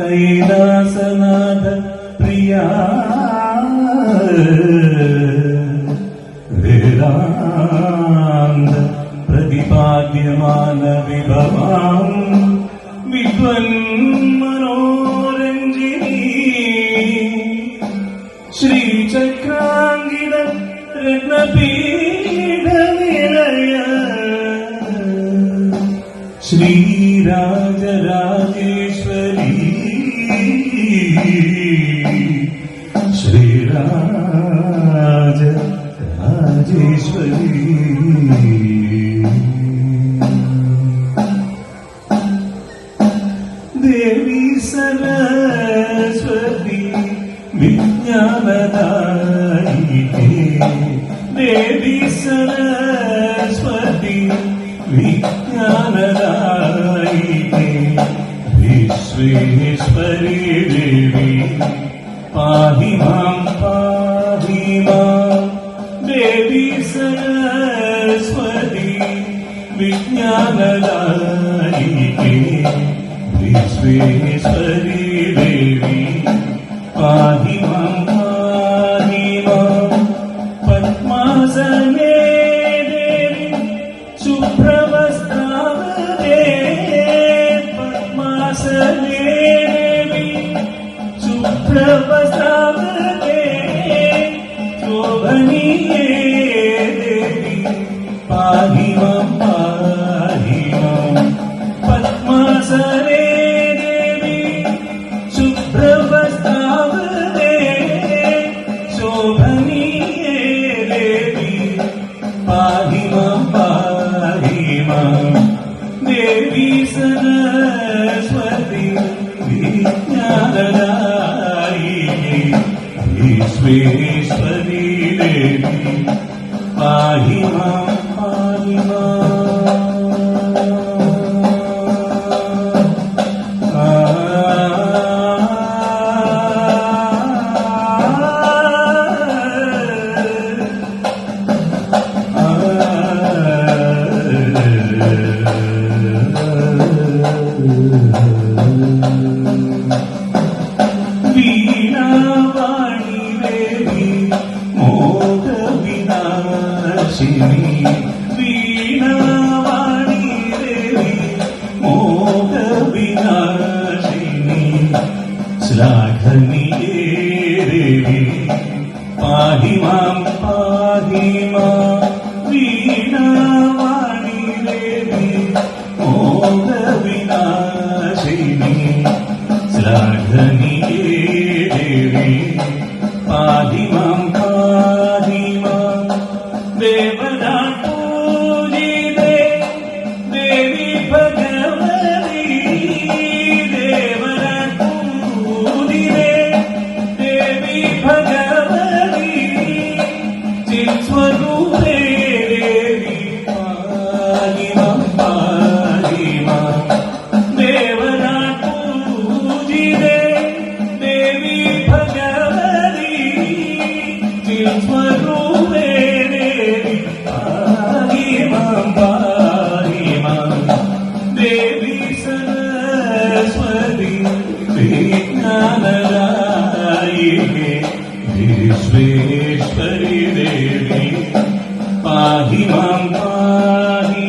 കൈലാസനാഥ പ്രിയ. വേദാന്ത പ്രതിപാദ്യമാന വിഭവാം വിദ്വൻ മനോരഞ്ജിനി. ശ്രീചക്രാംഗിത രത്നപീഠ നിലയ ശ്രീരാജരാജേശ്വരി സരസ്വതി വിജ്ഞാനദായികേ ദേവി സരസ്വതി വിജ്ഞാനദായികേ വിശ്വേശ്വരി ദേവി പാഹി മാം പാഹി മാം. ദേവി സരസ്വതി വിജ്ഞാനദായികേ വിശ്വേശ്വരി ദേവി പാഹി മാം പാഹി മാം പത്മാസനേ ദേവി ശുഭ്രവസ്ത്രാവതേ പത്മാസനേ ദേവി ശുഭ്രവസ്ത്രാവതേ വിശ്വേശ്വരി ദേവി പാഹി മാം പാഹി മാം വിനാശിനി വീണാവാണി മോഹ വിനാശിനി ശ്ലാഘനിയേ ദേവി പാഹി മാം പാഹി മാം വീണാവാണി ദേവി മോഹ വിനാശിനി ശ്ലാഘനിയേ ദേവി പാഹി മാം ചിത്സ്വരൂപേ വിശ്വേശ്വരി ദേവി പാഹി മാം പാഹി